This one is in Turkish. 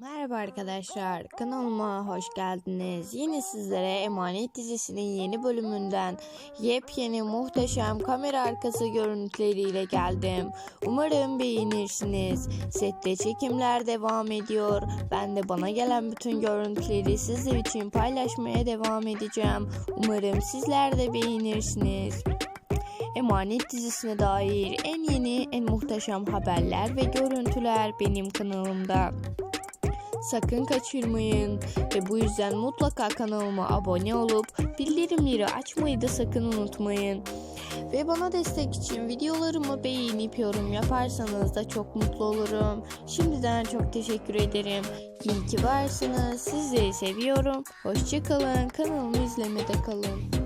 Merhaba arkadaşlar, kanalıma hoş geldiniz. Yine sizlere Emanet dizisinin yeni bölümünden yepyeni muhteşem kamera arkası görüntüleriyle geldim. Umarım beğenirsiniz. Sette çekimler devam ediyor. Ben de bana gelen bütün görüntüleri sizler için paylaşmaya devam edeceğim. Umarım sizler de beğenirsiniz. Emanet dizisine dair en yeni, en muhteşem haberler ve görüntüler benim kanalımda. Sakın kaçırmayın ve bu yüzden mutlaka kanalıma abone olup bildirimleri açmayı da sakın unutmayın. Ve bana destek için videolarımı beğenip yorum yaparsanız da çok mutlu olurum. Şimdiden çok teşekkür ederim. İyi ki varsınız. Sizleri seviyorum. Hoşçakalın. Kanalımı izlemede kalın.